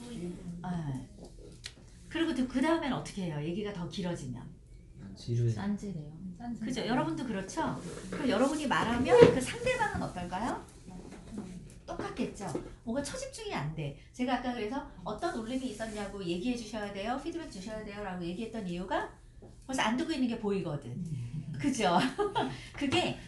네. 그리고 그 다음에는 어떻게 해요? 얘기가 더 길어지면. 지루해. 싼지래요. 그죠? 여러분도 그렇죠? 그럼 여러분이 말하면 그 상대방은 어떨까요? 똑같겠죠? 뭔가 초집중이 안 돼. 제가 아까 그래서 어떤 울림이 있었냐고 얘기해 주셔야 돼요. 피드백 주셔야 돼요. 라고 얘기했던 이유가 벌써 안 듣고 있는 게 보이거든. 그죠? 그게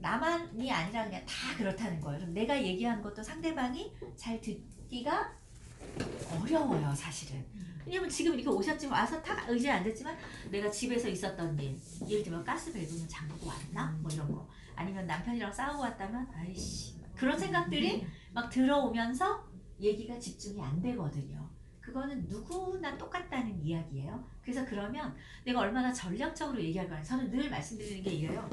나만이 아니라 그냥 다 그렇다는 거예요. 그럼 내가 얘기하는 것도 상대방이 잘 듣기가 어려워요, 사실은. 왜냐면 지금 이렇게 오셨지만 와서 탁 의자에 앉았지만 내가 집에서 있었던 일, 예를 들면 가스 밸브는 잠그고 왔나? 뭐 이런 거. 아니면 남편이랑 싸우고 왔다면 아이씨 그런 생각들이 막 들어오면서 얘기가 집중이 안 되거든요. 그거는 누구나 똑같다는 이야기예요. 그래서 그러면 내가 얼마나 전략적으로 얘기할 거냐. 저는 늘 말씀드리는 게 이래요.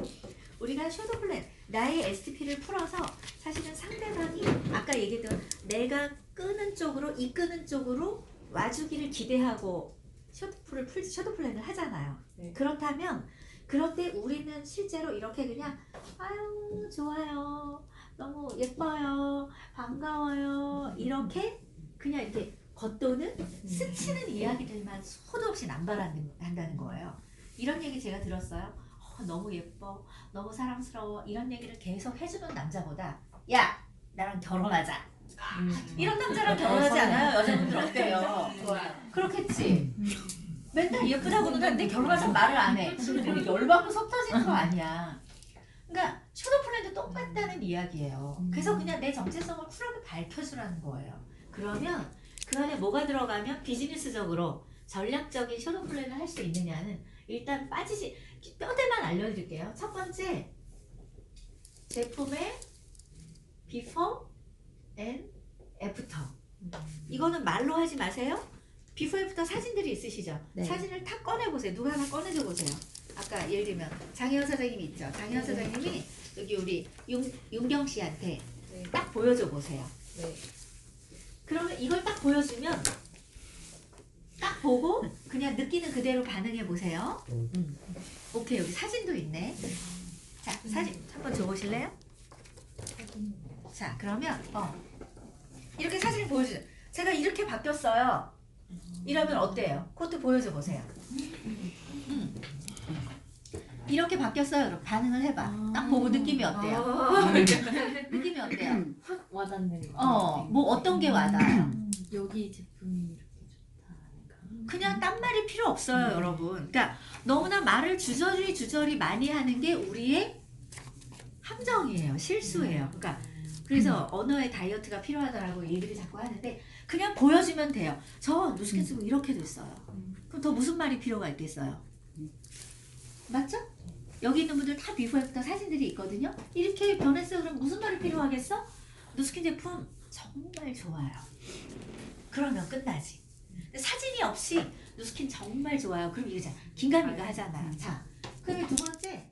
우리가 쇼도 플랜, 나의 STP를 풀어서 사실은 상대방이 아까 얘기했던 내가 끄는 쪽으로 이끄는 쪽으로 와주기를 기대하고 쇼트풀을 풀 쇼트 플랜을 하잖아요. 네. 그렇다면 그럴 때 우리는 실제로 이렇게 그냥 아유 좋아요, 너무 예뻐요, 반가워요 이렇게 그냥 이렇게 겉도는 스치는 이야기들만 소도 없이 남발한다는 거예요. 이런 얘기 제가 들었어요. 어, 너무 예뻐, 너무 사랑스러워 이런 얘기를 계속 해주는 남자보다 야 나랑 결혼하자 이런 남자랑 결혼하지 않아요 여자분들 어때요? 그렇겠지. 맨날 예쁘다고 그러는데 결혼하자 말을 안 해. 우리 열받고 속 터지는 거 아니야. 그러니까 슈더 플랜도 똑같다는 이야기예요. 그래서 그냥 내 정체성을 쿨하게 밝혀주라는 거예요. 그러면 그 안에 뭐가 들어가면 비즈니스적으로 전략적인 슈더 플랜을 할 수 있느냐는 일단 빠지지 뼈대만 알려드릴게요. 첫 번째 제품의 before and after. 이거는 말로 하지 마세요. 비포 애프터 사진들이 있으시죠? 네. 사진을 탁 꺼내보세요. 누가 하나 꺼내줘 보세요. 아까 예를 들면 장혜원 사장님 있죠? 장혜원 사장님이 여기 우리 윤, 윤경 씨한테 네. 딱 보여줘 보세요. 네. 그러면 이걸 딱 보여주면 딱 보고 그냥 느끼는 그대로 반응해 보세요. 음. 오케이 여기 사진도 있네. 자 사진 한번 줘보실래요? 자 그러면 어 이렇게 사진을 보여주죠. 제가 이렇게 바뀌었어요. 이러면 어때요? 코트 보여줘 보세요. 음. 이렇게 바뀌었어요. 그럼 반응을 해봐. 딱 보고 느낌이 어때요? 느낌이 어때요? 확 와닿는. 어, 뭐 어떤 게 와닿아요? 음, 여기 제품이. 그냥 딴 말이 필요 없어요, 여러분. 그러니까 너무나 말을 주저리 주저리 많이 하는 게 우리의 함정이에요, 실수예요. 그러니까 그래서 언어의 다이어트가 필요하다라고 얘기를 자꾸 하는데 그냥 보여주면 돼요. 저 누스캔 쓰고 이렇게 됐어요. 그럼 더 무슨 말이 필요가 있겠어요? 맞죠? 여기 있는 분들 다 비포 애프터 사진들이 있거든요. 이렇게 변했어요. 그럼 무슨 말이 필요하겠어? 누스킨 제품 정말 좋아요. 그러면 끝나지. 사진이 없이 누스킨 정말 좋아요. 그럼 이거잖아. 긴가민가 하잖아요. 자, 그러면 두 번째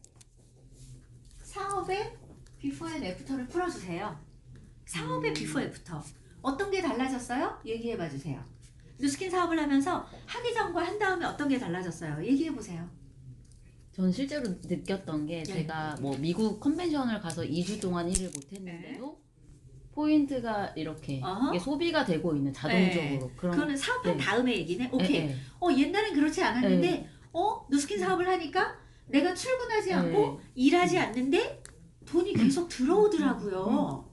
사업의 비포 앤 애프터를 풀어주세요. 사업의 비포 애프터 어떤 게 달라졌어요? 얘기해봐 주세요. 누스킨 사업을 하면서 하기 전과 한 다음에 어떤 게 달라졌어요? 얘기해 보세요. 전 실제로 느꼈던 게 제가 뭐 미국 컨벤션을 가서 2주 동안 일을 못했는데도 포인트가 이렇게 어허. 이게 소비가 되고 있는 자동적으로 그런 그거는 사업한 네. 다음에 얘기네. 오케이. 예, 예. 어 옛날엔 그렇지 않았는데 네. 어 누스킨 사업을 하니까 내가 출근하지 않고 네. 일하지 않는데 돈이 계속 들어오더라고요.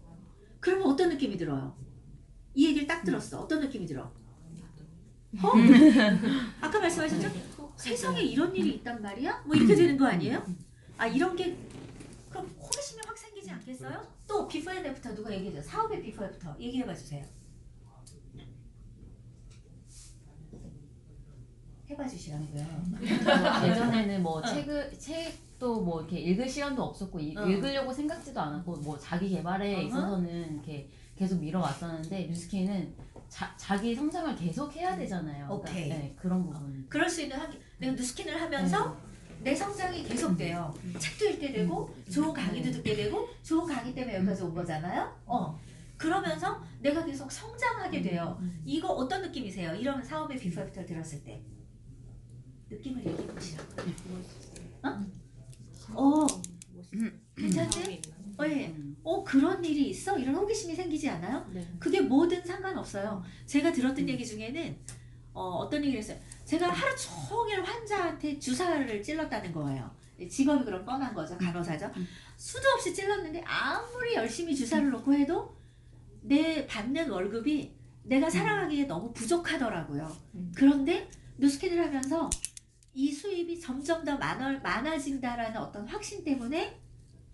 그러면 어떤 느낌이 들어요? 이 얘기를 딱 들었어. 어떤 느낌이 들어? 어? 아까 말씀하셨죠? 세상에 이런 일이 있단 말이야? 뭐 이렇게 되는 거 아니에요? 아 이런 게 생기지 않겠어요? 또 비포 앤 애프터 누가 얘기해줘? 사업의 비포 애프터 얘기해봐 주세요. 해봐 주시라고요. 예전에는 뭐 책을 책도 뭐 이렇게 읽을 시간도 없었고 이- 어. 읽으려고 생각지도 않았고 뭐 자기 개발에 어허. 있어서는 이렇게 계속 밀어왔었는데 뉴스키는 자, 자기 성장을 계속 해야 되잖아요. 그러니까, 오케이. 네, 그런 부분. 그럴 수 있는 한 내가 누스킨을 하면서 내 성장이 계속돼요. 책도 읽게 되고 좋은 강의도 듣게 되고 좋은 강의 때문에 여기까지 온 거잖아요. 어. 그러면서 내가 계속 성장하게 돼요. 이거 어떤 느낌이세요? 이런 사업의 비포 애프터를 들었을 때 느낌을 얘기해 보시라고. 어? 어. 괜찮지? 어, 예. 음. 어 그런 일이 있어? 이런 호기심이 생기지 않아요? 그게 뭐든 상관없어요. 제가 들었던 얘기 중에는 어, 어떤 얘기를 했어요. 제가 하루 종일 환자한테 주사를 찔렀다는 거예요. 직업이 그럼 뻔한 거죠. 간호사죠. 음. 수도 없이 찔렀는데 아무리 열심히 주사를 놓고 해도 내 받는 월급이 내가 살아가기에 너무 부족하더라고요. 음. 그런데 뉴스캔을 하면서 이 수입이 점점 더 많아, 많아진다라는 어떤 확신 때문에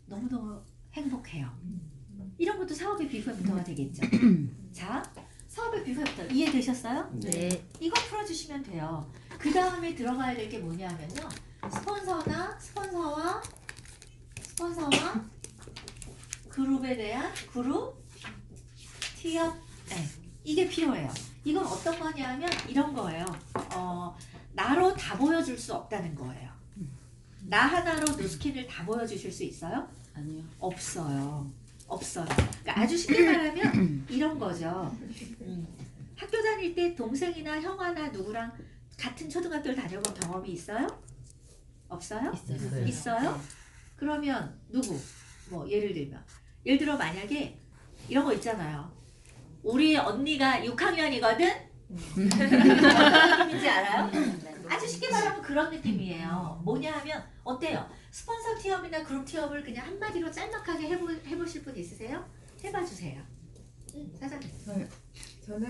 너무너무 행복해요. 이런 것도 사업의 비포부터가 되겠죠. 자, 사업의 비포부터 이해되셨어요? 네. 이거 풀어주시면 돼요. 그 다음에 들어가야 될 게 뭐냐면요. 스폰서나 스폰서와 스폰서와 그룹에 대한 그룹 티업 네, 이게 필요해요. 이건 어떤 거냐면 이런 거예요. 어, 나로 다 보여줄 수 없다는 거예요. 나 하나로 뉴스킨을 다 보여주실 수 있어요? 아니요. 없어요. 없어요. 그러니까 아주 쉽게 말하면 이런 거죠. 음. 학교 다닐 때 동생이나 형아나 누구랑 같은 초등학교를 다녀본 경험이 있어요? 없어요? 있어요. 있어요? 그러면 누구? 뭐 예를 들면 예를 들어 만약에 이런 거 있잖아요. 우리 언니가 6학년이거든. 무슨 느낌인지 알아요? 아주 쉽게 말하면 그런 느낌이에요. 뭐냐 하면 어때요? 스폰서 티업이나 그룹 티업을 그냥 한마디로 짤막하게 해보, 해보실 분 있으세요? 해봐 주세요. 응, 사장님. 저는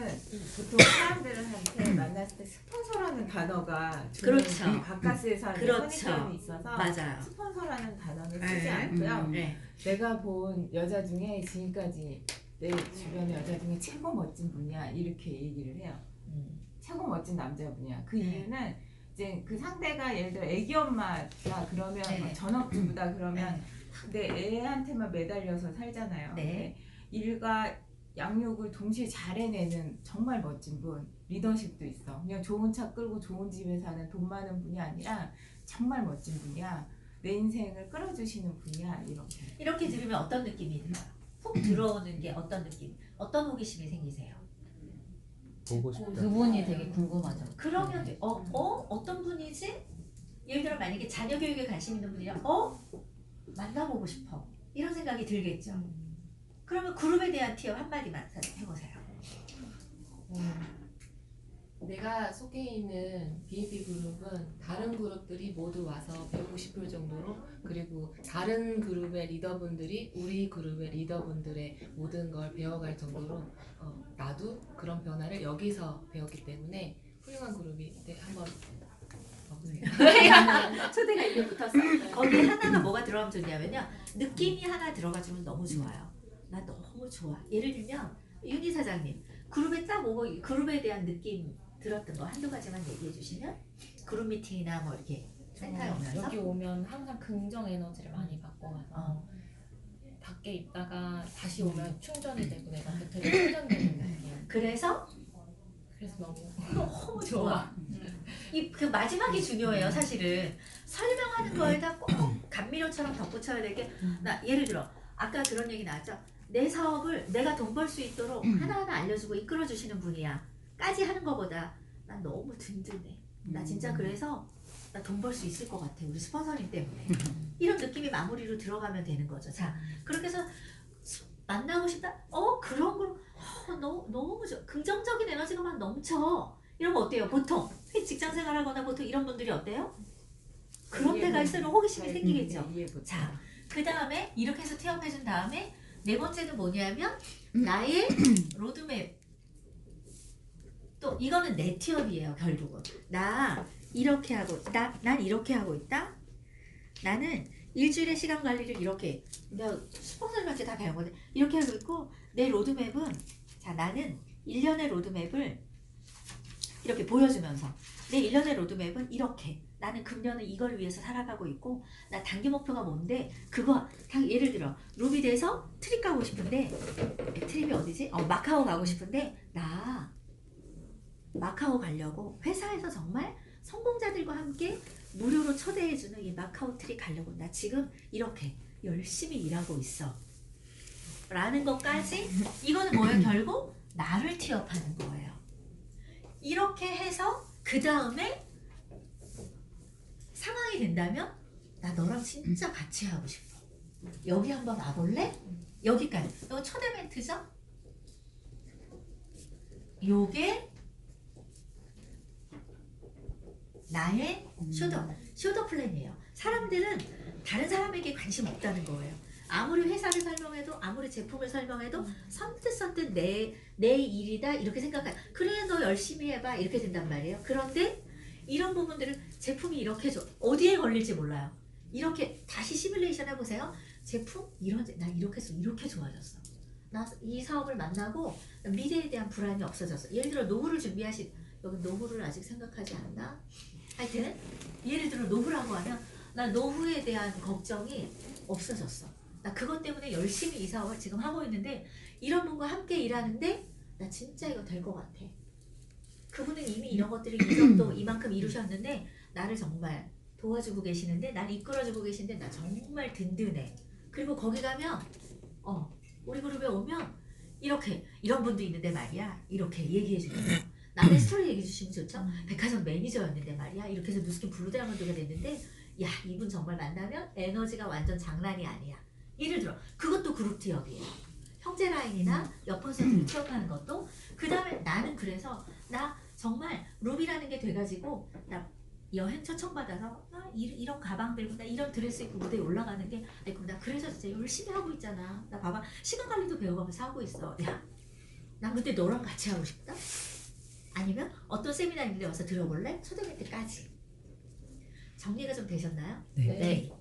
보통 사람들한테 만났을 때 스폰서라는 단어가 그렇죠. 이 바카스에서 하는 그렇죠. 선입견이 있어서 맞아요. 스폰서라는 단어는 쓰지 네. 않고요. 음. 네. 내가 본 여자 중에 지금까지 내 주변의 여자 중에 최고 멋진 분이야 이렇게 얘기를 해요. 음. 최고 멋진 남자분이야. 그 네. 이유는 이제 그 상대가 예를 들어 애기 엄마다 그러면 네. 막 전업주부다 그러면 내 애한테만 매달려서 살잖아요. 네. 일과 양육을 동시에 잘 해내는 정말 멋진 분, 리더십도 있어. 그냥 좋은 차 끌고 좋은 집에 사는 돈 많은 분이 아니라 정말 멋진 분이야. 내 인생을 끌어주시는 분이야. 이렇게. 이렇게 들으면 어떤 느낌이 들어요? 훅 들어오는 게 어떤 느낌? 어떤 호기심이 생기세요? 보고 싶다. 그분이 되게 궁금하죠. 그러면 돼. 어, 어? 분이지? 예를 들어 만약에 자녀 교육에 관심 있는 분이랑 어? 만나보고 싶어. 이런 생각이 들겠죠. 그러면 그룹에 대한 티업 한마디만 해보세요. 내가 속해 있는 BAP 그룹은 다른 그룹들이 모두 와서 배우고 싶을 정도로 그리고 다른 그룹의 리더분들이 우리 그룹의 리더분들의 모든 걸 배워갈 정도로 어, 나도 그런 변화를 여기서 배웠기 때문에 훌륭한 그룹이 네, 한번. 초대가 이제 붙었어. 거기에 하나가 뭐가 들어가면 좋냐면요. 느낌이 하나 들어가주면 너무 좋아요. 나 너무 좋아. 예를 들면 윤희 사장님 그룹에 딱 오고 이 그룹에 대한 느낌 들었던 거 한두 가지만 얘기해 주시면 그룹 미팅이나 뭐 이렇게 센터에 저는 오면서 여기 오면 항상 긍정 에너지를 많이 받고 와서 어. 밖에 있다가 다시 오면 충전이 되고 내가 배터리 충전되는 느낌 그래서 그래서 너무 너무 좋아. 이 그 마지막이 중요해요, 사실은. 설명하는 거에다 꼭 감미료처럼 덧붙여야 될 게, 나 예를 들어, 아까 그런 얘기 나왔죠? 내 사업을 내가 돈 벌 수 있도록 하나하나 알려주고 이끌어 주시는 분이야. 까지 하는 것보다 난 너무 든든해. 나 진짜 그래서 나 돈 벌 수 있을 것 같아. 우리 스폰서님 때문에. 이런 느낌이 마무리로 들어가면 되는 거죠. 자, 그렇게 해서 수- 만나고 싶다? 어, 그런 걸, 어, 너무, 너무 좋아. 긍정적인 에너지가 막 넘쳐. 이러면 어때요? 보통 직장 생활하거나 보통 이런 분들이 어때요? 그런 데가 있으면 호기심이 생기겠죠. 자, 그 다음에 이렇게 해서 태업해준 다음에 네 번째는 뭐냐면 나의 로드맵. 또 이거는 내 티업이에요 결국은. 나 이렇게 하고 나, 난 이렇게 하고 있다. 나는 일주일에 시간 관리를 이렇게 스폰서님한테 다 배운 건데 이렇게 하고 있고 내 로드맵은 자 나는 1년의 로드맵을 이렇게 보여주면서 내 1년의 로드맵은 이렇게. 나는 금년은 이걸 위해서 살아가고 있고 나 단기 목표가 뭔데? 그거 당- 예를 들어 루비드에서 트립 가고 싶은데 트립이 어디지? 어 마카오 가고 싶은데 나 마카오 가려고 회사에서 정말 성공자들과 함께 무료로 초대해주는 이 마카오 트립 가려고 나 지금 이렇게 열심히 일하고 있어 라는 것까지 이거는 뭐예요 결국 나를 티업하는 거예요 이렇게 해서 그 다음에 상황이 된다면 나 너랑 진짜 같이 하고 싶어. 여기 한번 와볼래? 여기까지. 이거 초대 멘트죠? 요게 나의 쇼더, 쇼더 플랜이에요. 사람들은 다른 사람에게 관심 없다는 거예요. 아무리 회사를 설명해도 아무리 제품을 설명해도 선뜻 선뜻 내, 내 일이다 이렇게 생각해. 그래 너 열심히 해봐 이렇게 된단 말이에요. 그런데 이런 부분들은 제품이 이렇게 줘 어디에 걸릴지 몰라요. 이렇게 다시 시뮬레이션 해보세요. 제품 이런 나 이렇게 해서 이렇게 좋아졌어. 나 이 사업을 만나고 미래에 대한 불안이 없어졌어. 예를 들어 노후를 준비하신 여기 노후를 아직 생각하지 않나? 하여튼 예를 들어 노후라고 하면 나 노후에 대한 걱정이 없어졌어. 나 그것 때문에 열심히 이 사업을 지금 하고 있는데 이런 분과 함께 일하는데 나 진짜 이거 될 것 같아. 그분은 이미 이런 것들을 이 정도 이만큼 이루셨는데 나를 정말 도와주고 계시는데 날 이끌어주고 계신데 나 정말 든든해. 그리고 거기 가면 어 우리 그룹에 오면 이렇게 이런 분도 있는데 말이야 이렇게 얘기해 주는. 남의 스토리 얘기해 주시면 좋죠. 백화점 매니저였는데 말이야. 이렇게 해서 누스킨 블루다이아몬드가 됐는데 야 이분 정말 만나면 에너지가 완전 장난이 아니야. 예를 들어 그것도 그룹 티업이에요. 형제 라인이나 옆 콘서트를 취업하는 것도. 그 다음에 나는 그래서 나 정말 룸이라는 게 돼가지고 나 여행 초청받아서 나 이, 이런 가방 들고 나 이런 드레스 입고 무대에 올라가는 게 아이고 나 그래서 진짜 열심히 하고 있잖아. 나 봐봐. 시간 관리도 배워가면서 하고 있어. 야나 근데 너랑 같이 하고 싶다 아니면 어떤 세미나 있는데 와서 들어볼래 초등학교 때까지 정리가 좀 되셨나요? 네. 네.